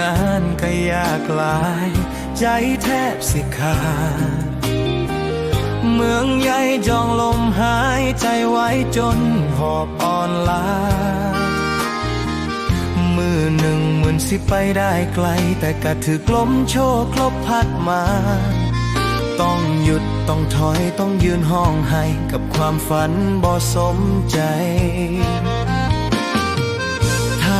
งานก็ยากหลาย ใจแทบสิขาดเมืองใหญ่จองลมหายใจไว้จนหอบอ่อนลามือหนึ่งเหมือนสิไปได้ไกล แต่ก็ถือกลมโชคลบพัดมา ต้องหยุดต้องถอยต้องยืนห้องให้กับความฝันบ่สมใจ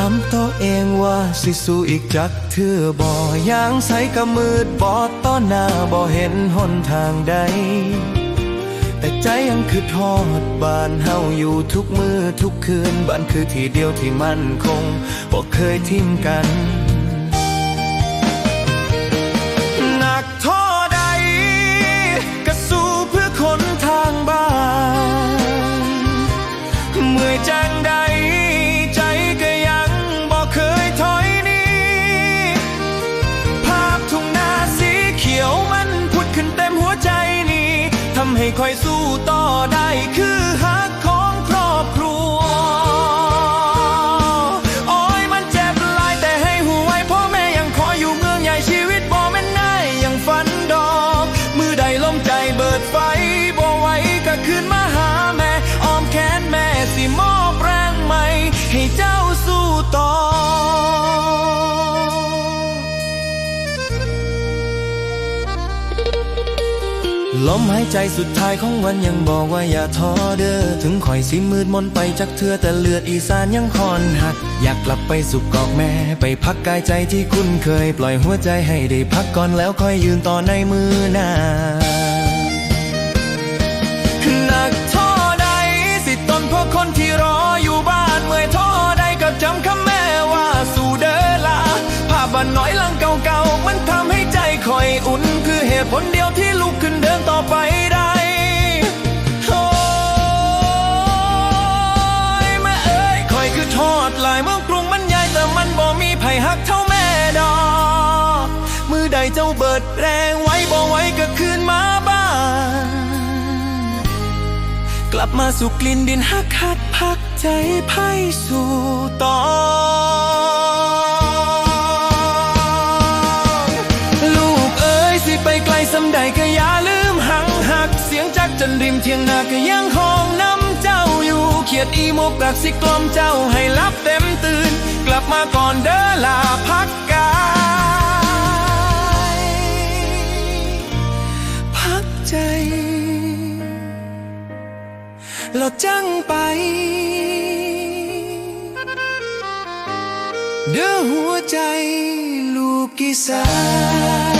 ามตัวเองว่าสิสู้อีกจักเทื่อบ่ยางใสกับมืดบอดต้อนหน้าบ่เห็นหนทางใด แต่ใจยังคือทอดบ้านเฮาอยู่ทุกมือทุกคืนบ้านคือที่เดียวที่มั่นคงบ่เคยทิ้มกันหนักท่อใดก็สู้เพื่อคนทางบ้านเมื่อจังใด คอยสู้ต่อได้คือ ลมหายใจสุดท้ายของวันยังบอกว่าอย่าท้อเด้อถึงคอยสิมืดมนไปจากเธอแต่เลือดอีสานยังคอนหัก อยากกลับไปสุกกอกแม่ไปพักกายใจที่คุ้นเคย ปล่อยหัวใจให้ได้พักก่อนแล้วค่อยยืนต่อในมือหน้าหนักท่อใดสิตนเพราะคนที่รออยู่บ้านเมื่อยท่อใดก็จำคำแม่ว่าสู่เด้อลาภาพบ้านน้อยหลังเก่าๆมันทำให้ใจคอยอุ่นคือเหตุผลเดียวที่ นเดินต่อไปได้โอ้ยแม่เอ้ยคอยคือทอดลายเมืองกรุงมันใหญ่แต่มันบ่มีไผหักเท่าแม่ดอกมือใดเจ้าเบิดแรงไว้บ่ไว้ก็คืนมาบ้าน กลับมาสู่กลิ่นดินหักหัดพักใจไพ่สู่ต่อลูกเอ๋ยสิไปไกลสำใด ยงจักจันริมเทียงนาก็ยังห้องน้ำเจ้าอยู่เขียดอีโมกรักสิกลมเจ้าให้รับเต็มตื่น กลับมาก่อนเด้อลาพักกายพักใจเราจังไป เด้อหัวใจลูกกีสา